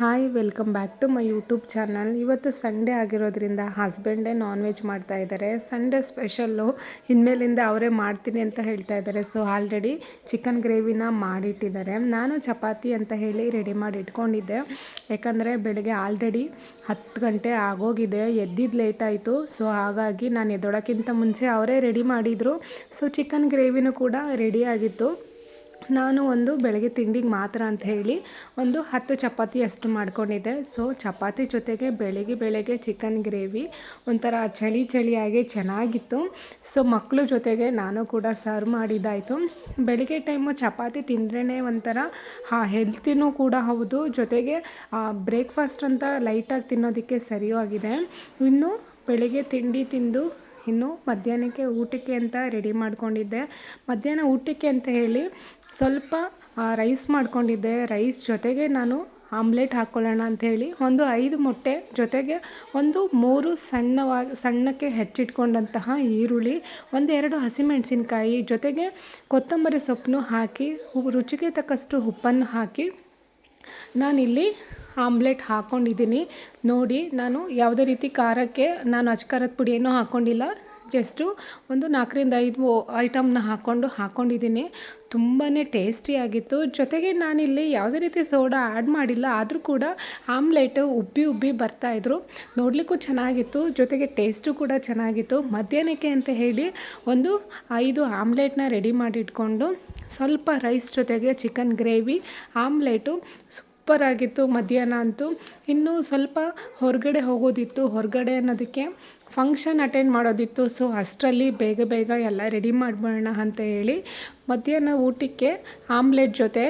Hi welcome back to my YouTube channel ಇವತ್ತು Sunday ಆಗಿರೋದ್ರಿಂದ ಹಸ್ಬೆಂಡೇ ನಾನ್ ವೆಜ್ ಮಾಡ್ತಾ ಇದ್ದಾರೆ. ಸಂಡೇ ಸ್ಪೆಷಲ್ಲು ಇನ್ಮೇಲಿಂದ ಅವರೇ ಮಾಡ್ತೀನಿ ಅಂತ ಹೇಳ್ತಾ ಇದ್ದಾರೆ. ಸೊ ಆಲ್ರೆಡಿ ಚಿಕನ್ ಗ್ರೇವಿನ ಮಾಡಿಟ್ಟಿದ್ದಾರೆ. ನಾನು ಚಪಾತಿ ಅಂತ ಹೇಳಿ ರೆಡಿ ಮಾಡಿ ಇಟ್ಕೊಂಡಿದ್ದೆ. ಯಾಕಂದರೆ ಬೆಳಗ್ಗೆ ಆಲ್ರೆಡಿ ಹತ್ತು ಗಂಟೆ ಆಗೋಗಿದೆ. ಎದ್ದಿದ್ದು ಲೇಟ್ ಆಯಿತು. ಸೊ ಹಾಗಾಗಿ ನಾನು ಎದ್ದೊಳಕ್ಕಿಂತ ಮುಂಚೆ ಅವರೇ ರೆಡಿ ಮಾಡಿದರು. ಸೊ ಚಿಕನ್ ಗ್ರೇವಿನೂ ಕೂಡ ರೆಡಿ ಆಗಿತ್ತು. ನಾನು ಒಂದು ಬೆಳಗ್ಗೆ ತಿಂಡಿಗೆ ಮಾತ್ರ ಅಂತ ಹೇಳಿ ಒಂದು ಹತ್ತು ಚಪಾತಿ ಅಷ್ಟು ಮಾಡ್ಕೊಂಡಿದ್ದೆ. ಸೊ ಚಪಾತಿ ಜೊತೆಗೆ ಬೆಳಗ್ಗೆ ಬೆಳಗ್ಗೆ ಚಿಕನ್ ಗ್ರೇವಿ ಒಂಥರ ಚಳಿ ಚಳಿಯಾಗಿ ಚೆನ್ನಾಗಿತ್ತು. ಸೊ ಮಕ್ಕಳು ಜೊತೆಗೆ ನಾನು ಕೂಡ ಸರ್ವ್ ಮಾಡಿದ್ದಾಯಿತು. ಬೆಳಗ್ಗೆ ಟೈಮು ಚಪಾತಿ ತಿಂದ್ರೇ ಒಂಥರ ಹಾ ಹೆಲ್ತಿನೂ ಕೂಡ ಹೌದು. ಜೊತೆಗೆ ಬ್ರೇಕ್ಫಾಸ್ಟ್ ಅಂತ ಲೈಟಾಗಿ ತಿನ್ನೋದಕ್ಕೆ ಸರಿಯೂ ಆಗಿದೆ. ಇನ್ನು ಬೆಳಗ್ಗೆ ತಿಂಡಿ ತಿಂದು ಇನ್ನು ಮಧ್ಯಾಹ್ನಕ್ಕೆ ಊಟಕ್ಕೆ ಅಂತ ರೆಡಿ ಮಾಡ್ಕೊಂಡಿದ್ದೆ. ಮಧ್ಯಾಹ್ನ ಊಟಕ್ಕೆ ಅಂತ ಹೇಳಿ ಸ್ವಲ್ಪ ರೈಸ್ ಮಾಡ್ಕೊಂಡಿದ್ದೆ. ರೈಸ್ ಜೊತೆಗೆ ನಾನು ಆಮ್ಲೆಟ್ ಹಾಕ್ಕೊಳ್ಳೋಣ ಅಂಥೇಳಿ ಒಂದು ಐದು ಮೊಟ್ಟೆ ಜೊತೆಗೆ ಒಂದು ಮೂರು ಸಣ್ಣವಾಗಿ ಸಣ್ಣಕ್ಕೆ ಹೆಚ್ಚಿಟ್ಕೊಂಡಂತಹ ಈರುಳ್ಳಿ ಒಂದೆರಡು ಹಸಿಮೆಣಸಿನ್ಕಾಯಿ ಜೊತೆಗೆ ಕೊತ್ತಂಬರಿ ಸೊಪ್ಪನ್ನು ಹಾಕಿ, ರುಚಿಗೆ ತಕ್ಕಷ್ಟು ಉಪ್ಪನ್ನು ಹಾಕಿ ನಾನಿಲ್ಲಿ ಆಮ್ಲೆಟ್ ಹಾಕ್ಕೊಂಡಿದ್ದೀನಿ ನೋಡಿ, ನಾನು ಯಾವುದೇ ರೀತಿ ಖಾರಕ್ಕೆ, ನಾನು ಅಚ್ಕಾರದ ಪುಡಿ ಏನೂ ಹಾಕ್ಕೊಂಡಿಲ್ಲ ಜಸ್ಟು ಒಂದು ನಾಲ್ಕರಿಂದ ಐದು ಐಟಮ್ನ ಹಾಕ್ಕೊಂಡು ಹಾಕ್ಕೊಂಡಿದ್ದೀನಿ ತುಂಬಾ ಟೇಸ್ಟಿಯಾಗಿತ್ತು ಜೊತೆಗೆ ನಾನಿಲ್ಲಿ ಯಾವುದೇ ರೀತಿ ಸೋಡಾ ಆ್ಯಡ್ ಮಾಡಿಲ್ಲ, ಆದರೂ ಕೂಡ ಆಮ್ಲೆಟು ಉಬ್ಬಿ ಉಬ್ಬಿ ಬರ್ತಾಯಿದ್ರು ನೋಡಲಿಕ್ಕೂ ಚೆನ್ನಾಗಿತ್ತು. ಜೊತೆಗೆ ಟೇಸ್ಟು ಕೂಡ ಚೆನ್ನಾಗಿತ್ತು. ಮಧ್ಯಾಹ್ನಕ್ಕೆ ಅಂತ ಹೇಳಿ ಒಂದು ಐದು ಆಮ್ಲೆಟ್ನ ರೆಡಿ ಮಾಡಿಟ್ಕೊಂಡು ಸ್ವಲ್ಪ ರೈಸ್ ಜೊತೆಗೆ ಚಿಕನ್ ಗ್ರೇವಿ ಆಮ್ಲೆಟು ಸೂಪರಾಗಿತ್ತು ಮಧ್ಯಾಹ್ನ ಅಂತೂ. ಇನ್ನೂ ಸ್ವಲ್ಪ ಹೊರಗಡೆ ಹೋಗೋದಿತ್ತು. ಹೊರಗಡೆ ಅನ್ನೋದಕ್ಕೆ ಫಂಕ್ಷನ್ ಅಟೆಂಡ್ ಮಾಡೋದಿತ್ತು. ಸೊ ಅಷ್ಟರಲ್ಲಿ ಬೇಗ ಬೇಗ ಎಲ್ಲ ರೆಡಿ ಮಾಡಿಬಿಡೋಣ ಅಂತ ಹೇಳಿ ಮಧ್ಯಾಹ್ನ ಊಟಕ್ಕೆ ಆಮ್ಲೆಟ್ ಜೊತೆ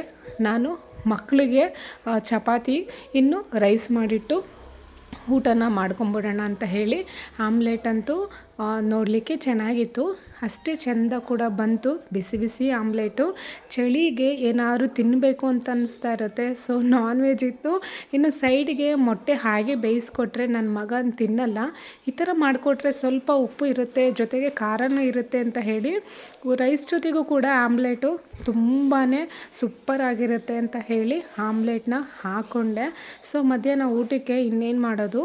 ನಾನು ಮಕ್ಕಳಿಗೆ ಚಪಾತಿ, ಇನ್ನು ರೈಸ್ ಮಾಡಿಟ್ಟು ಊಟನ ಮಾಡ್ಕೊಂಬಿಡೋಣ ಅಂತ ಹೇಳಿ ಆಮ್ಲೆಟ್ ಅಂತೂ ನೋಡಲಿಕ್ಕೆ ಚೆನ್ನಾಗಿತ್ತು. ಅಷ್ಟೇ ಚೆಂದ ಕೂಡ ಬಂತು. ಬಿಸಿ ಬಿಸಿ ಆಮ್ಲೆಟು. ಚಳಿಗೆ ಏನಾದರೂ ತಿನ್ನಬೇಕು ಅಂತ ಅನ್ನಿಸ್ತಾ ಇರುತ್ತೆ. ಸೊ ನಾನ್ ವೆಜ್ ಇತ್ತು. ಇನ್ನು ಸೈಡ್ಗೆ ಮೊಟ್ಟೆ ಹಾಗೆ ಬೇಯಿಸ್ಕೊಟ್ರೆ ನನ್ನ ಮಗ ತಿನ್ನಲ್ಲ. ಈ ಥರ ಮಾಡಿಕೊಟ್ರೆ ಸ್ವಲ್ಪ ಉಪ್ಪು ಇರುತ್ತೆ, ಜೊತೆಗೆ ಖಾರನೂ ಇರುತ್ತೆ ಅಂತ ಹೇಳಿ ರೈಸ್ ಜೊತೆಗೂ ಕೂಡ ಆಮ್ಲೆಟು ತುಂಬಾ ಸೂಪರಾಗಿರುತ್ತೆ ಅಂತ ಹೇಳಿ ಆಮ್ಲೆಟ್ನ ಹಾಕ್ಕೊಂಡೆ ಸೊ, ಮಧ್ಯಾಹ್ನ ಊಟಕ್ಕೆ ಇನ್ನೇನು ಮಾಡೋದು?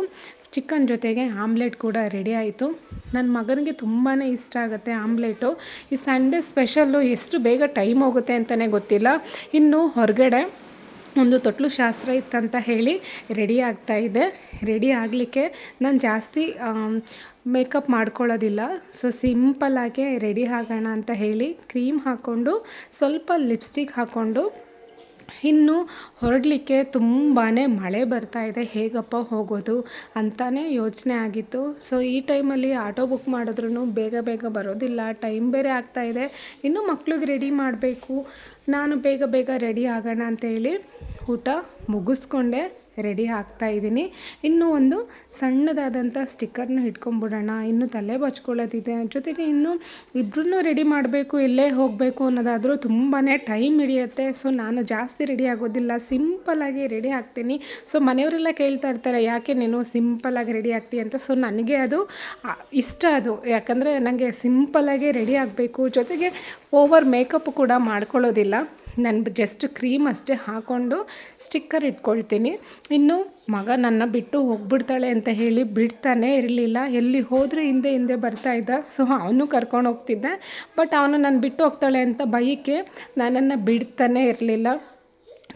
ಚಿಕನ್ ಜೊತೆಗೆ ಆಮ್ಲೆಟ್ ಕೂಡ ರೆಡಿ ಆಯಿತು. ನನ್ನ ಮಗನಿಗೆ ತುಂಬಾ ಇಷ್ಟ ಆಗುತ್ತೆ ಆಮ್ಲೆಟು. ಈ ಸಂಡೇ ಸ್ಪೆಷಲ್ಲು ಎಷ್ಟು ಬೇಗ ಟೈಮ್ ಹೋಗುತ್ತೆ ಅಂತಲೇ ಗೊತ್ತಿಲ್ಲ. ಇನ್ನು ಹೊರಗಡೆ ಒಂದು ತೊಟ್ಲು ಶಾಸ್ತ್ರ ಇತ್ತಂತ ಹೇಳಿ ರೆಡಿ ಆಗ್ತಾ ಇದೆ. ರೆಡಿ ಆಗಲಿಕ್ಕೆ ನಾನು ಜಾಸ್ತಿ ಮೇಕಪ್ ಮಾಡ್ಕೊಳ್ಳೋದಿಲ್ಲ. ಸೊ ಸಿಂಪಲ್ಲಾಗೆ ರೆಡಿ ಆಗೋಣ ಅಂತ ಹೇಳಿ ಕ್ರೀಮ್ ಹಾಕ್ಕೊಂಡು ಸ್ವಲ್ಪ ಲಿಪ್ಸ್ಟಿಕ್ ಹಾಕ್ಕೊಂಡು ಇನ್ನು ಹೊರಡಲಿಕ್ಕೆ ತುಂಬಾ ಮಳೆ ಬರ್ತಾ ಇದೆ. ಹೇಗಪ್ಪ ಹೋಗೋದು ಅಂತಲೇ ಯೋಚನೆ ಆಗಿತ್ತು. ಸೊ ಈ ಟೈಮಲ್ಲಿ ಆಟೋ ಬುಕ್ ಮಾಡಿದ್ರೂ ಬೇಗ ಬೇಗ ಬರೋದಿಲ್ಲ. ಟೈಮ್ ಬೇರೆ ಆಗ್ತಾ ಇದೆ. ಇನ್ನು ಮಕ್ಳಿಗೆ ರೆಡಿ ಮಾಡಬೇಕು. ನಾನು ಬೇಗ ಬೇಗ ರೆಡಿ ಆಗೋಣ ಅಂತೇಳಿ ಊಟ ಮುಗಿಸ್ಕೊಂಡೆ. ರೆಡಿ ಆಗ್ತಾ ಇದ್ದೀನಿ. ಇನ್ನೂ ಒಂದು ಸಣ್ಣದಾದಂಥ ಸ್ಟಿಕ್ಕರ್ನ ಇಟ್ಕೊಂಡ್ಬಿಡೋಣ ಇನ್ನು ತಲೆ ಬಚ್ಕೊಳ್ಳೋದಿದೆ. ಜೊತೆಗೆ ಇನ್ನು ಇಬ್ಬರೂ ರೆಡಿ ಮಾಡಬೇಕು, ಎಲ್ಲೇ ಹೋಗಬೇಕು ಅನ್ನೋದಾದರೂ ತುಂಬಾ ಟೈಮ್ ಹಿಡಿಯುತ್ತೆ. ಸೊ, ನಾನು ಜಾಸ್ತಿ ರೆಡಿ ಆಗೋದಿಲ್ಲ. ಸಿಂಪಲ್ಲಾಗಿ ರೆಡಿ ಆಗ್ತೀನಿ ಸೊ, ಮನೆಯವರೆಲ್ಲ ಕೇಳ್ತಾ ಇರ್ತಾರೆ, ಯಾಕೆ ನೀನು ಸಿಂಪಲ್ಲಾಗಿ ರೆಡಿ ಆಗ್ತೀಯ? ಅಂತ. ಸೊ, ನನಗೆ ಅದು ಇಷ್ಟ ಅದು. ಯಾಕಂದರೆ ನನಗೆ ಸಿಂಪಲ್ಲಾಗಿ ರೆಡಿ ಆಗಬೇಕು. ಜೊತೆಗೆ ಓವರ್ ಮೇಕಪ್ ಕೂಡ ಮಾಡ್ಕೊಳ್ಳೋದಿಲ್ಲ. ನಾನು ಜಸ್ಟ್ ಕ್ರೀಮ್ ಅಷ್ಟೇ ಹಾಕ್ಕೊಂಡು ಸ್ಟಿಕ್ಕರ್ ಇಟ್ಕೊಳ್ತೀನಿ. ಇನ್ನು ಮಗ ನನ್ನ ಬಿಟ್ಟು ಹೋಗ್ಬಿಡ್ತಾಳೆ ಅಂತ ಹೇಳಿ ಬಿಡ್ತಾನೆ ಇರಲಿಲ್ಲ. ಎಲ್ಲಿ ಹೋದರೆ ಹಿಂದೆ ಹಿಂದೆ ಬರ್ತಾ ಇದ್ದ. ಸೊ ಅವನು ಕರ್ಕೊಂಡು ಹೋಗ್ತಿದ್ದೆ. ಬಟ್ ಅವನು ನಾನು ಬಿಟ್ಟು ಹೋಗ್ತಾಳೆ ಅಂತ ಭಯಕ್ಕೆ ನನ್ನನ್ನು ಬಿಡ್ತಾನೆ ಇರಲಿಲ್ಲ.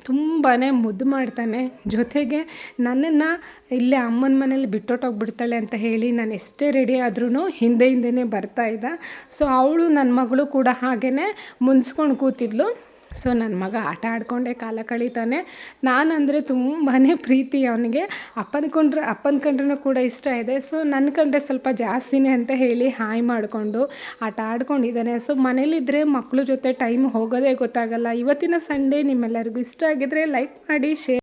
ತುಂಬಾ ಮುದ್ದು ಮಾಡ್ತಾನೆ. ಜೊತೆಗೆ ನನ್ನನ್ನು ಇಲ್ಲೇ ಅಮ್ಮನ ಮನೇಲಿ ಬಿಟ್ಟೊಟ್ಟೋಗ್ಬಿಡ್ತಾಳೆ ಅಂತ ಹೇಳಿ ನಾನು ಎಷ್ಟೇ ರೆಡಿ ಆದ್ರೂ ಹಿಂದೆ ಹಿಂದೆನೇ ಬರ್ತಾಯಿದ್ದ ಸೊ ಅವಳು ನನ್ನ ಮಗಳು ಕೂಡ ಹಾಗೇ ಮುನ್ಸ್ಕೊಂಡು ಕೂತಿದ್ಲು. ಸೊ ನನ್ನ ಮಗ ಆಟ ಆಡ್ಕೊಂಡೇ ಕಾಲ ಕಳೀತಾನೆ. ನಾನಂದರೆ ತುಂಬಾ ಪ್ರೀತಿ ಅವನಿಗೆ. ಅಪ್ಪನ ಕೊಂಡ್ರೆ, ಅಪ್ಪನ ಕಂಡ್ರೂ ಕೂಡ ಇಷ್ಟ ಇದೆ. ಸೊ ನನ್ನ ಕಂಡ್ರೆ ಸ್ವಲ್ಪ ಜಾಸ್ತಿನೇ ಅಂತ ಹೇಳಿ ಹಾಯ್ ಮಾಡಿಕೊಂಡು ಆಟ ಆಡ್ಕೊಂಡಿದ್ದಾನೆ. ಸೊ ಮನೇಲಿದ್ದರೆ ಮಕ್ಕಳ ಜೊತೆ ಟೈಮ್ ಹೋಗೋದೇ ಗೊತ್ತಾಗಲ್ಲ. ಇವತ್ತಿನ ಸಂಡೇ ನಿಮ್ಮೆಲ್ಲರಿಗೂ ಇಷ್ಟ ಆಗಿದ್ದರೆ ಲೈಕ್ ಮಾಡಿ, ಶೇರ್